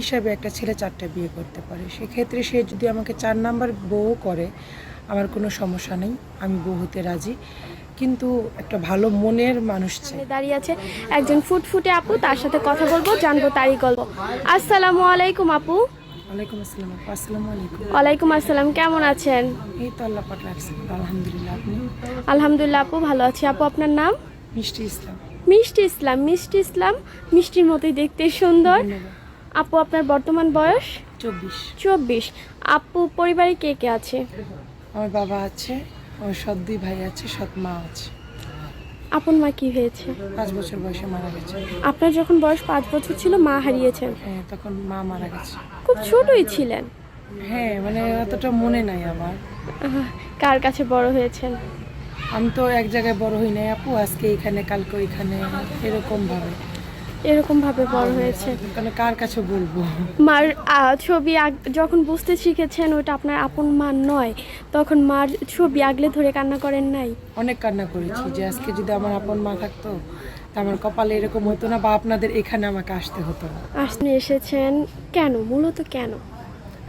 হিসাবে একটা ছেলে চারটা বিয়ে করতে পারে। সেক্ষেত্রে সে যদি আমাকে চার নাম্বার বউ করে আমার কোনো সমস্যা নেই আমি বউ হতে রাজি। কিন্তু একটা ভালো মনের মানুষ চাই। দাঁড়িয়ে আছে একজন ফুটফুটে আপু তার সাথে কথা বলব জানব তারই গল্প। আসসালামু আলাইকুম আপু। ওয়ালাইকুম আসসালাম আপু আসসালামু আলাইকুম। ওয়ালাইকুম আসসালাম কেমন আছেন? এই তো আল্লাহ পাক আলহামদুলিল্লাহ আপনি? আলহামদুলিল্লাহ আপু ভালো আছি। আপু আপনার নাম? মিষ্টি ইসলাম। মিষ্টি ইসলাম মিষ্টি ইসলাম মিষ্টির মতোই দেখতে সুন্দর। আপু আপনার বর্তমান বয়স? চব্বিশ। চব্বিশ। আপু পরিবারে কে কে আছে? আমার বাবা আছে আমার সৎ দুই ভাই আছে সৎ মা আছে। আপন মা কি হয়েছে? পাঁচ বছর বয়সে মারা গেছে। আপনার যখন বয়স পাঁচ বছর ছিল মা হারিয়েছেন? হ্যাঁ তখন মা মারা গেছে। খুব ছোটই ছিলেন। হ্যাঁ মানে অতটা মনে নাই আমার। কার কাছে বড় হয়েছেন? আমি তো এক জায়গায় বড় হই নাই আপু আজকে এখানে কালকে ওইখানে এরকম ভাবে এরকম ভাবে বড় হয়েছে। কার কাছে বলব? মার ছবি যখন বুঝতে শিখেছেন ওটা আপনার আপন মা নয় তখন মার ছবি আগলে ধরে কান্না করেন নাই? অনেক কান্না করেছি যে আজকে যদি আমার আপন মা থাকতো আমার কপালে এরকম হতো না বা আপনাদের এখানে আমাকে আসতে হতো না। আপনি এসেছেন কেন? মূলত কেন?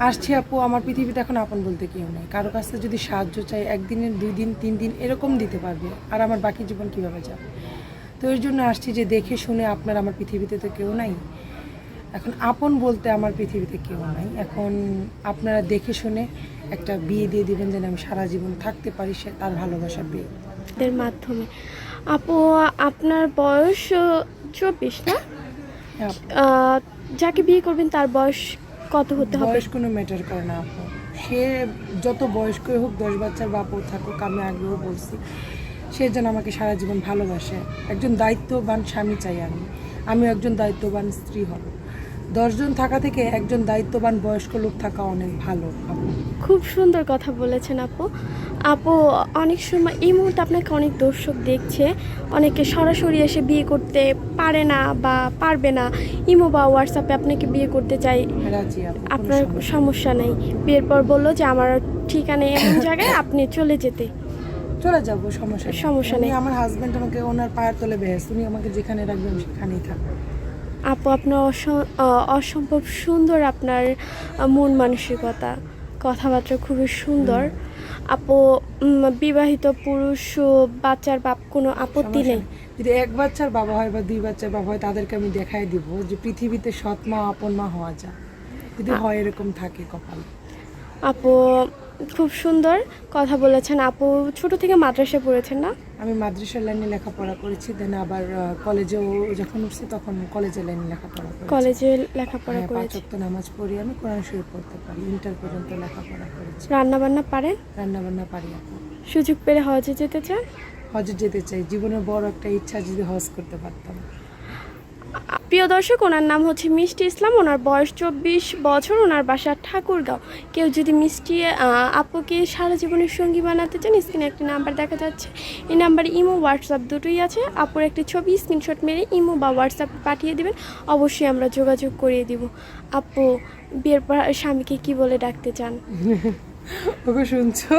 আসছি আপু আমার পৃথিবীতে এখন আপন বলতে কেউ নেই। কারও কাছ থেকে যদি সাহায্য চাই একদিনের দুই দিন তিন দিন এরকম দিতে পারবে আর আমার বাকি জীবন কীভাবে যাবে? তো এর জন্য আসছি যে দেখে শুনে আপনার আমার পৃথিবীতে তো কেউ নাই। এখন আপন বলতে আমার পৃথিবীতে কেউ নাই। এখন আপনারা দেখে শুনে একটা বিয়ে দিয়ে দিবেন যেন আমি সারা জীবন থাকতে পারি সে তার ভালোবাসা বিয়ে এর মাধ্যমে। আপু আপনার বয়স চব্বিশ না? হ্যাঁ যাকে বিয়ে করবেন তার বয়স কত হতে হবে? বয়স কোনো ম্যাটার করে না আপু। সে যত বয়স্কই হোক দশ বাচ্চার বাপও থাকুক আমি আগেও বলছি। সে যেন আমাকে সারা জীবন ভালোবাসে। একজন দায়িত্ববান স্বামী চাই আমি। আমি একজন দায়িত্ববান স্ত্রী হব। দশজন থাকা থেকে একজন দায়িত্ববান বয়স্ক লোক থাকা অনেক ভালো খুব সুন্দর কথা বলেছেন আপু। আপু অনেক সময় এই মুহূর্তে আপনাকে অনেক দর্শক দেখছে। অনেকে সরাসরি এসে বিয়ে করতে পারে না বা পারবে না। ইমো বা হোয়াটসঅ্যাপে আপনাকে বিয়ে করতে চাই। আপনার সমস্যা নেই। সমস্যা নেই। বিয়ের পর বলল যে আমার ঠিকানা এমন জায়গায় আপনি চলে যেতে। চলে যাব সমস্যা সমস্যা নেই। আমার হাজবেন্ড আমাকে ওনার পায়ের তলে বেহেস উনি আমাকে যেখানে রাখবেন সেখানেই থাকবে। আপু আপনার অস- অসম্ভব সুন্দর আপনার মন মানসিকতা। কথাবার্তা খুবই সুন্দর। আপু বিবাহিত পুরুষ বাচ্চার বাপ কোনো আপত্তি নেই? নেই। যদি এক বাচ্চার বাবা হয় বা দুই বাচ্চার বাবা হয় তাদেরকে আমি দেখাই দিব যে পৃথিবীতে সৎ মা আপন মা হওয়া যায়। যদি হয় এরকম থাকে কপাল। আপু খুব সুন্দর কথা বলেছেন। আপু ছোট থেকে মাদ্রাসায় পড়েছেন না? আমি মাদ্রাসার লাইনে লেখাপড়া করেছি দেন আবার কলেজেও যখন উঠছি তখন কলেজের লাইনে লেখাপড়া করেছি। কলেজে লেখাপড়া হ্যাঁ, করেছি। ওয়াক্ত নামাজ পড়ি আমি কোরআন শরীফ পড়তে পারি ইন্টার পর্যন্ত লেখাপড়া করেছি। রান্না বান্না পারেন রান্না বান্না পারি এখন সুযোগ পেলে হজে যেতে চান হজে যেতে চাই জীবনের বড় একটা ইচ্ছা যদি হজ করতে পারতাম। প্রিয় দর্শক ওনার নাম হচ্ছে মিষ্টি ইসলাম। ওনার বয়স চব্বিশ বছর। ওনার বাসা ঠাকুরগাঁও। কেউ যদি মিষ্টি আপুকে সারা জীবনের সঙ্গী বানাতে চান স্ক্রিনে একটি নাম্বার দেখা যাচ্ছে। এই নাম্বারে ইমো হোয়াটসঅ্যাপ দুটোই আছে। আপুর একটি ছবি স্ক্রিনশট মেরে ইমো বা হোয়াটসঅ্যাপে পাঠিয়ে দেবেন। অবশ্যই আমরা যোগাযোগ করিয়ে দিব। আপু বিয়ের পর স্বামীকে কি বলে ডাকতে চান? ওকে শুনছো?